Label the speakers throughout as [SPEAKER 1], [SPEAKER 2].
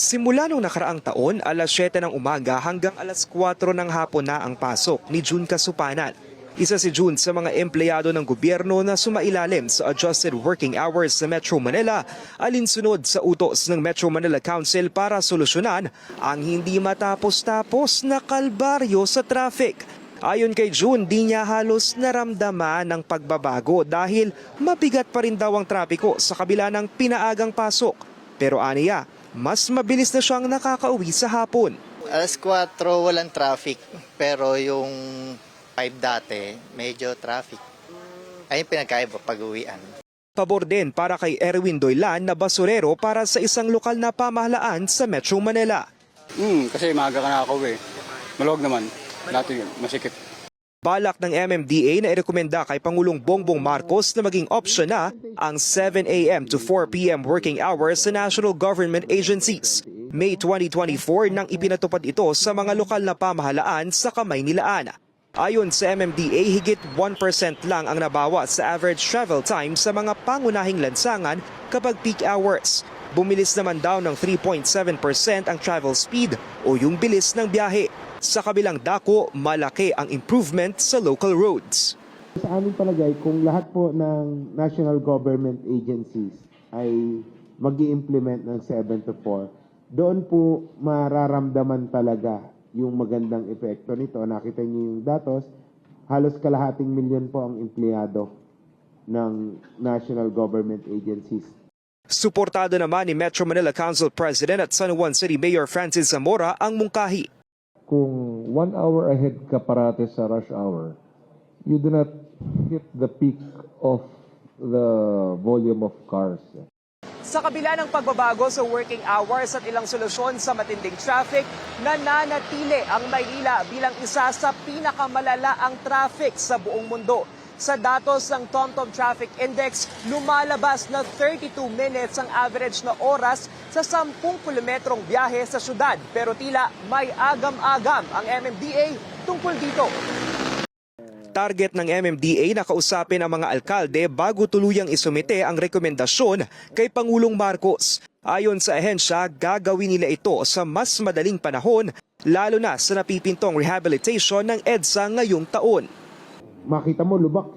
[SPEAKER 1] Simula nung nakaraang taon, alas 7 ng umaga hanggang alas 4 ng hapon na ang pasok ni June Kasupanan. Isa si June sa mga empleyado ng gobyerno na sumailalim sa adjusted working hours sa Metro Manila alinsunod sa utos ng Metro Manila Council para solusyonan ang hindi matapos-tapos na kalbaryo sa traffic. Ayon kay June, di niya halos naramdaman ng pagbabago dahil mabigat pa rin daw ang trapiko sa kabila ng pinaagang pasok. Pero aniya, mas mabilis na siyang nakakauwi sa hapon.
[SPEAKER 2] Alas 4 walang traffic, pero yung 5 dati, medyo traffic. Ayun pinagkaiba pag-uwian.
[SPEAKER 1] Pabor din para kay Erwin Doylan na basurero para sa isang lokal na pamahalaan sa Metro Manila.
[SPEAKER 3] Hmm, kasi maaga ka nakakauwi. Maluwag naman. Dati masikip.
[SPEAKER 1] Balak ng MMDA na irekomenda kay Pangulong Bongbong Marcos na maging option na ang 7 a.m. to 4 p.m. working hours sa national government agencies. May 2024 nang ipinatupad ito sa mga lokal na pamahalaan sa kamay nilaan. Ayon sa MMDA, higit 1% lang ang nabawa sa average travel time sa mga pangunahing lansangan kapag peak hours. Bumilis naman daw ng 3.7% ang travel speed o yung bilis ng biyahe. Sa kabilang dako, malaki ang improvement sa local roads.
[SPEAKER 4] Sa aming palagay, kung lahat po ng national government agencies ay mag implement ng 7 to 4, doon po mararamdaman talaga yung magandang epekto nito. Nakita niyo yung datos, halos kalahating milyon po ang empleyado ng national government agencies.
[SPEAKER 1] Suportado naman ni Metro Manila Council President at San Juan City Mayor Francis Zamora ang mungkahi.
[SPEAKER 5] kung one hour ahead ka parate sa rush hour, you do not hit the peak of the volume of cars.
[SPEAKER 1] Sa kabila ng pagbabago sa working hours at ilang solusyon sa matinding traffic, nananatili ang Maynila bilang isa sa pinakamalala ang traffic sa buong mundo. Sa datos ng TomTom Traffic Index, lumalabas na 32 minutes ang average na oras sa 10 kilometrong biyahe sa syudad. Pero tila may agam-agam ang MMDA tungkol dito. Target ng MMDA na kausapin ang mga alkalde bago tuluyang isumite ang rekomendasyon kay Pangulong Marcos. Ayon sa ahensya, gagawin nila ito sa mas madaling panahon, lalo na sa napipintong rehabilitation ng EDSA ngayong taon.
[SPEAKER 4] Makita mo, lubak,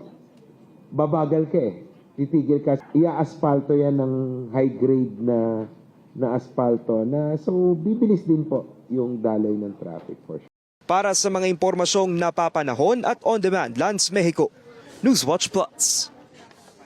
[SPEAKER 4] babagal ka eh. Titigil ka. Ia-aspalto yan ng high grade na na asfalto na so bibilis din po yung daloy ng traffic for sure.
[SPEAKER 1] Para sa mga impormasyong napapanahon at on-demand, Lance Mexico, Newswatch Plus.